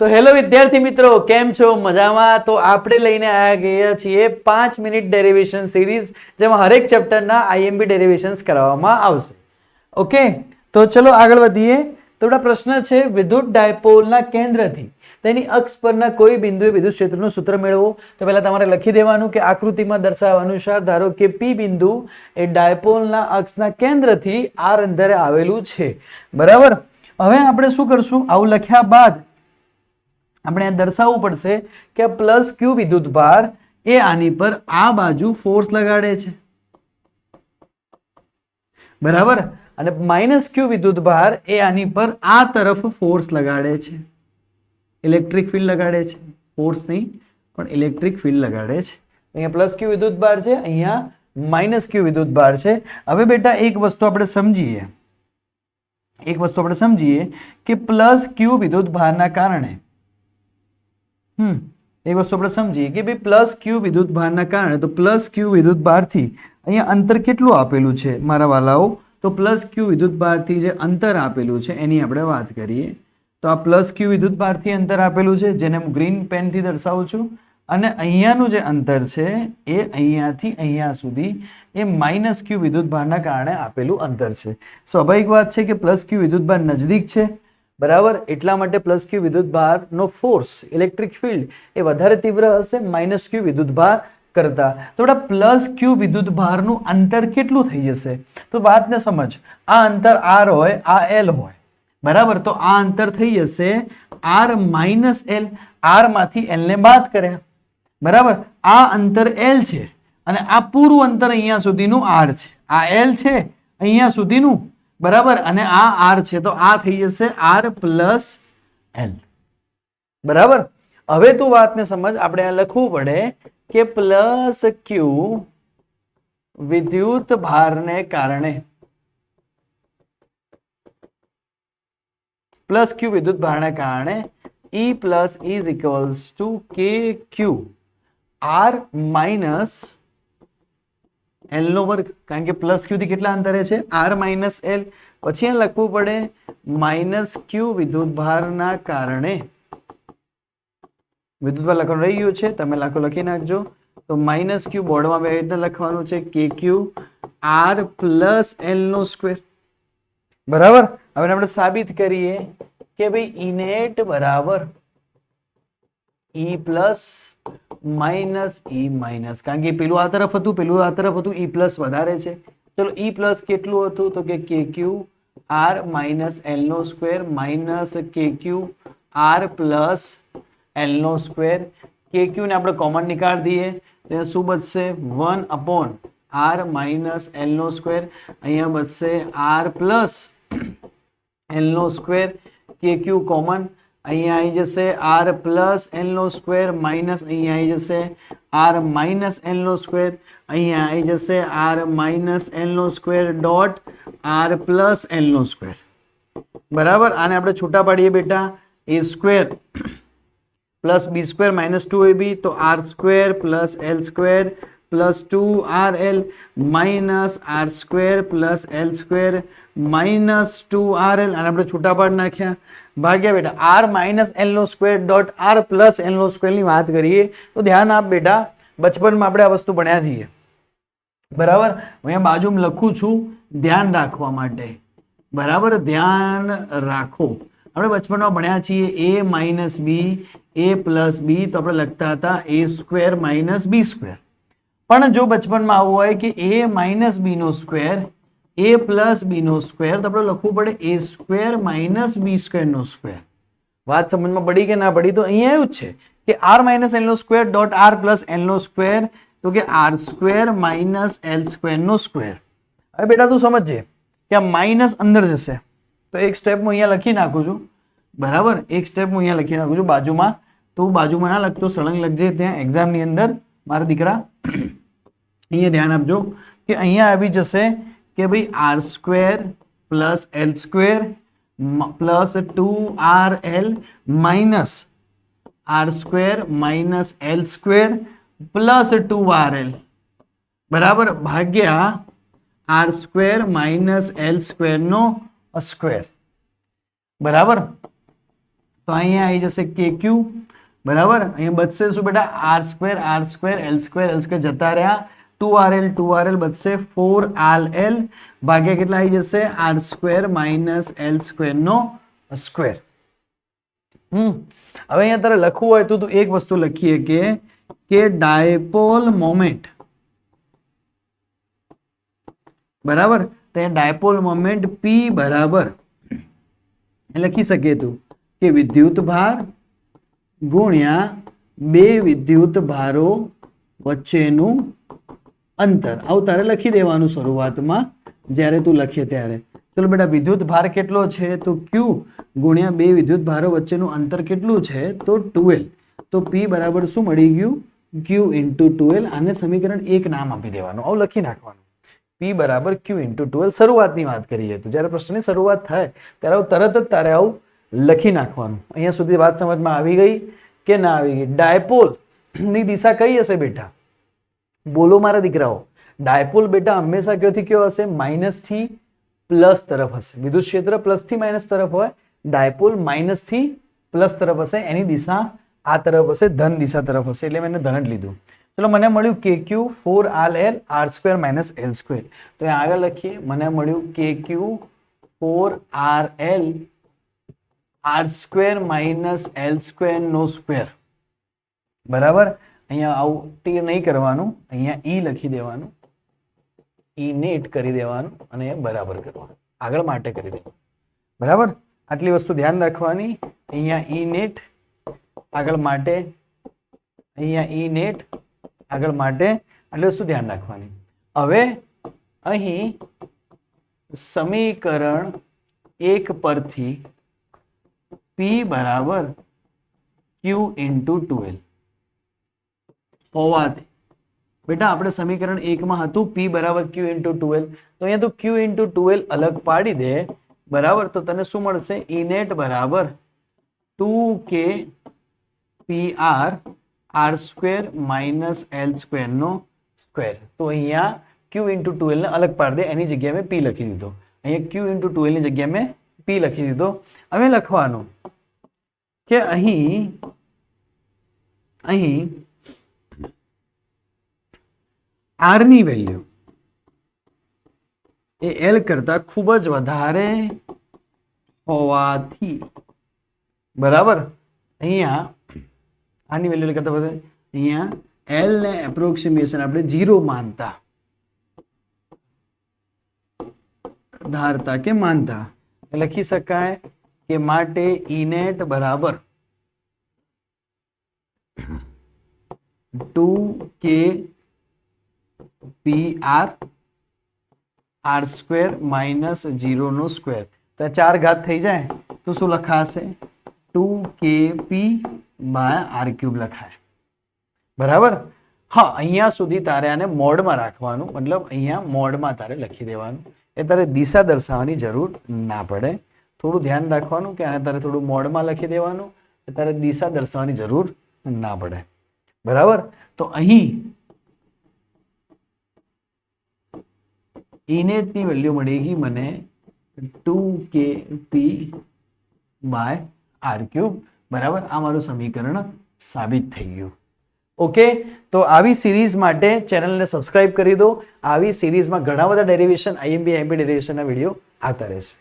તો હેલો વિદ્યાર્થી મિત્રો, કેમ છો? મજામાં? તો આપણે લઈને આવ્યા ગયા છીએ પાંચ મિનિટ ડેરિવેશન સિરીઝ જેમાં હરેક ચેપ્ટરના આઈએમબી ડેરિવેશન્સ કરાવવામાં આવશે. ઓકે તો ચલો આગળ વધીએ. આપણા પ્રશ્ન છે, વિદ્યુત ડાયપોલના કેન્દ્રથી તેની અક્ષ પરના કોઈ બિંદુએ વિદ્યુત ક્ષેત્રનું સૂત્ર મેળવો. તો પહેલાં તમારે લખી દેવાનું કે આકૃતિમાં દર્શાવવા અનુસાર ધારો કે પી બિંદુ એ ડાયપોલના અક્ષના કેન્દ્રથી આર અંતરે આવેલું છે. બરાબર? હવે આપણે શું કરશું? આવું લખ્યા બાદ આપણે દર્શાવવું પડશે કે પ્લસ ક્યુ વિદ્યુત ભાર એ આની પર આ બાજુ ફોર્સ લગાડે છે. બરાબર? અને માઇનસ ક્યુ વિદ્યુત ભાર એ આની પર આ તરફ ફોર્સ લગાડે છે. ઇલેક્ટ્રિક ફિલ્ડ લગાડે છે. ફોર્સ નહીં, પણ ઇલેક્ટ્રિક ફિલ્ડ લગાડે છે. અહીંયા પ્લસ ક્યુ વિદ્યુત ભાર છે, અહીંયા માઇનસ ક્યુ વિદ્યુત ભાર છે. હવે બેટા એક વસ્તુ આપણે સમજીએ. એક વસ્તુ આપણે સમજીએ કે પ્લસ ક્યુ વિદ્યુત ભારના કારણે હમ, એક વસ્તુ આપણે સમજીએ કે ભાઈ પ્લસ ક્યુ વિદ્યુત ભારના કારણે તો પ્લસ ક્યુ વિદ્યુત ભારથી અહીંયા અંતર કેટલું આપેલું છે મારા વાલાઓ? તો પ્લસ ક્યુ વિદ્યુત ભારથી જે અંતર આપેલું છે એની આપણે વાત કરીએ. તો આ પ્લસ ક્યુ વિદ્યુત ભારથી અંતર આપેલું છે, જેને હું ગ્રીન પેનથી દર્શાવું છું. અને અહીંયાનું જે અંતર છે એ અહીંયાથી અહીંયા સુધી એ માઇનસ ક્યુ વિદ્યુત ભારના કારણે આપેલું અંતર છે. સ્વાભાવિક વાત છે કે પ્લસ ક્યુ વિદ્યુત ભાર નજદીક છે. બરાબર? એટલા માટે પ્લસ ક્યુ વિદ્યુત ભારનો ફોર્સ ઇલેક્ટ્રિક ફિલ્ડ એ વધારે તીવ્ર હશે માઇનસ ક્યુ વિદ્યુત ભાર કરતા. તો બેટા પ્લસ ક્યુ વિદ્યુત ભારનું અંતર કેટલું થઈ જશે? તો વાતને સમજ. આ અંતર આર હોય, આ એલ હોય. બરાબર? તો આ અંતર થઈ જશે આર માઇનસ એલ આરમાંથી એલ ને બાદ કર્યા. બરાબર? આ અંતર એલ છે. અને આ પૂરું અંતર અહીંયા સુધીનું આર છે. આ એલ છે, અહીંયા સુધીનું બરાબર? અને આ આર છે. તો આ થઈ જશે આર પ્લસ એલ બરાબર? હવે તું વાતને સમજ. આપણે આ લખવું પડે કે પ્લસ ક્યુ વિદ્યુત ભારને કારણે. પ્લસ ક્યુ વિદ્યુત ભારને કારણે E plus is equals to K Q R L નો વર્ગ, કારણ કે પ્લસ ક્યુ થી કેટલા અંતરે છે? R minus L. પછી અહીંયા લખવું પડે, માઇનસ ક્યુ વિદ્યુત ભારના કારણે. વિદ્યુતભાર લખવાનું રહી ગયું છે, તમે લખો લખી નાખજો. તો માઇનસ ક્યુ બોર્ડમાં બે રીતે લખવાનું છે, કે ક્યુ આર પ્લસ એલ નો સ્ક્વેર. બરાબર? હવે આપણે સાબિત કરીએ કે ભાઈ ઇનેટ બરાબર. E plus minus E minus. કારણ કે પેલું આ તરફ હતું, પેલું આ તરફ હતું, ઈ પ્લસ વધારે છે. ચલો, ઈ પ્લસ કેટલું હતું? તો કે K Q R minus L નો square minus K Q R plus L નો સ્ક્વેર. કે ક્યુ ને આપણે કોમન નિકાળ દઈએ. તો શું બચશે? One upon R minus L નો સ્ક્વેર. અહીંયા બચશે આર પ્લસ એલ નો સ્ક્વેર. K Q common? અહીંયા આવી જશે આર પ્લસ એલ નો સ્ક્વેર માઇનસ અહીંયા આવી જશે આર માઇનસ એલ નો સ્ક્વેર અહીંયા આવી જશે આર માઇનસ એલ નો square dot R plus L નો સ્ક્વેર બરાબર આને આપણે છૂટા પાડીએ બેટા A square plus B square minus two A B તો R square plus L square plus two R L minus R square plus L square minus two R L. અને આપણે છૂટા પાડ નાખ્યા. ભાગ્યા બેટા, આર માઇનસ એલનો સ્ક્વેર ડોટ આર પ્લસ એલનો સ્ક્વેરની વાત કરીએ, તો ધ્યાન આપ બેટા, બચપનમાં આપણે આ વસ્તુ ભણ્યા છીએ. બરાબર? અહીંયા બાજુમાં લખું છું, ધ્યાન રાખવા માટે. બરાબર? ધ્યાન રાખો. આપણે બચપનમાં ભણ્યા છીએ, એ માઇનસ બી, એ પ્લસ બી, તો આપણે લખતા હતા, A square minus B square. પણ જો બચપનમાં આવું હોય કે એ માઇનસ બી નો સ્ક્વેર એ પ્લસ બી નો સ્ક્વેર તો આપણે લખવું પડે A square minus B square no square વાત સમજમાં પડી કે ના પડી? તો અહીંયા એવું જ છે કે આર માઇનસ એલ નો square dot R plus L નો સ્ક્વેર તો કે R square minus L square નો સ્ક્વેર હવે બેટા તું સમજજે કે આ માઇનસ અંદર જશે. તો એક સ્ટેપ હું અહીંયા લખી નાખું છું. બરાબર? એક સ્ટેપ હું અહીંયા લખી નાખું છું બાજુમાં. તું બાજુમાં ના લખતો, સળંગ લખજે ત્યાં એક્ઝામની અંદર. મારા દીકરા અહીંયા ધ્યાન આપજો કે અહીંયા આવી જશે કે ભાઈ R square plus L square plus two R L minus R square minus L square plus two R L બરાબર ભાગ્યા આર સ્ક્વેર માઇનસ એલ સ્ક્વેરનો સ્ક્વેર બરાબર તો અહીંયા આવી જશે કે ક્યુ બરાબર અહીંયા બચશે શું બેટા R square R square L square L square જતા રહ્યા two R L two R L બચશે ફોર આર એલ ભાગ્યા કેટલા આવી જશે આર સ્ક્વેર માઇનસ એલ સ્ક્વેરનો સ્ક્વેર હમ હવે અહીંયા તારે લખવું હોય તો તું એક વસ્તુ લખીએ કે કે ડાયપોલ મોમેન્ટ બરાબર તો ડાયપોલ મોમેન્ટ પી બરાબર લખી શકીએ તું કે વિદ્યુત ભાર ગુણ્યા બે વિદ્યુત ભારો વચ્ચેનું અંતર. આવું તારે લખી દેવાનું શરૂઆતમાં, જ્યારે તું લખે ત્યારે. ચલો બેટા વિદ્યુત ભાર કેટલો છે? તો ક્યુ ગુણ્યા બે વિદ્યુત ભારો વચ્ચેનું અંતર કેટલું છે? તો ટુવેલ તો પી બરાબર શું મળી ગયું? ક્યુ ઇન્ટુ ટુએલ આને સમીકરણ એક નામ આપી દેવાનું. આવું લખી નાખવાનું. પી બરાબર ક્યુ ઇન્ટુ ટુવેલ શરૂઆતની વાત કરીએ તો જ્યારે પ્રશ્નની શરૂઆત થાય, ત્યારે આવું તરત જ તારે આવું લખી નાખવાનું. અહીંયા સુધી વાત સમજમાં આવી ગઈ કે ના આવી ગઈ? ડાયપોલની દિશા કઈ હશે બેટા? બોલો મારા દીકરાઓ, ડાયપોલ બેટા હંમેશા કયોથી કયો હશે? માઇનસથી પ્લસ તરફ હશે. વિદ્યુત ક્ષેત્ર પ્લસથી માઇનસ તરફ હોય, ડાયપોલ માઇનસથી પ્લસ તરફ હશે, એની દિશા આ તરફ હશે, ધન દિશા તરફ હશે, એટલે મેં ધન જ લીધું. ચલો, મને મળ્યું K Q four R L, R square minus L square. તો એ આગળ લખીએ, મને મળ્યું K Q four R L, R square minus L square નો સ્ક્વેર. બરાબર? અહીંયા આવું ટી નહીં કરવાનું, અહીંયા ઈ લખી દેવાનું, ઈ નેટ કરી દેવાનું અને બરાબર કરવાનું. આગળ માટે કરી દેવાનું. બરાબર? આટલી વસ્તુ ધ્યાન રાખવાની. અહીંયા ઈ નેટ, આગળ માટે, અહીંયા ઈ નેટ, આગળ માટે આટલી વસ્તુ ધ્યાન રાખવાની. હવે અહીં સમીકરણ એક પરથી પી બરાબર ક્યુ ઇન્ટુ ટુએલ હોવાથી બેટા, આપણે સમીકરણ એકમાં હતું પી બરાબર ક્યુ ઇન્ટુ ટુવેલ તો અહીંયા તો ક્યુ ઇન્ટુ ટુવેલ અલગ પાડી દે. બરાબર? તો તને શું મળશે? ઇનેટ બરાબર two K P R R square minus L સ્ક્વેરનો square તો અહીંયા ક્યુ ઇન્ટુ ટુએલને અલગ પાડી દે. એની જગ્યાએ મેં પી લખી દીધો. અહીંયા ક્યુ ઇન્ટુ ટુએલની જગ્યાએ મેં પી લખી દીધો. હવે લખવાનું કે અહીં અહીં આરની વેલ્યુ એ એલ કરતા ખૂબ જ વધારે હોવાથી. બરાબર? અહીંયા આની વેલ્યુ કરતા વધારે. અહીંયા એલ ને એપ્રોક્સિમેશન આપણે જીરો માનતા. ધારતા કે માનતા. લખી શકાય કે માટે ઇનેટ બરાબર two K P R R square minus જીરોનો square તો ચાર ઘાત થઈ જાય. તો શું લખાશે? Two K P by R cube લખાય. બરાબર? હા, અહીંયા સુધી તારે આને મોડમાં રાખવાનું. મતલબ અહીંયા મોડમાં તારે લખી દેવાનું. એ તારે દિશા દર્શાવવાની જરૂર ના પડે. થોડું ધ્યાન રાખવાનું કે આને તારે થોડું મોડમાં લખી દેવાનું. એ તારે દિશા દર્શાવવાની જરૂર ના પડે. બરાબર? તો અહીં ઇનેટની વેલ્યુ મળી ગઈ મને two K P by R cube બરાબર આ મારું સમીકરણ સાબિત થઈ ગયું. ઓકે તો આવી સિરીઝ માટે ચેનલને સબસ્ક્રાઇબ કરી દો. આવી સિરીઝમાં ઘણા બધા ડેરિવેશન આઈએમબી આઈએમબી ડેરિવેશનના વીડિયો આવતા રહેશે.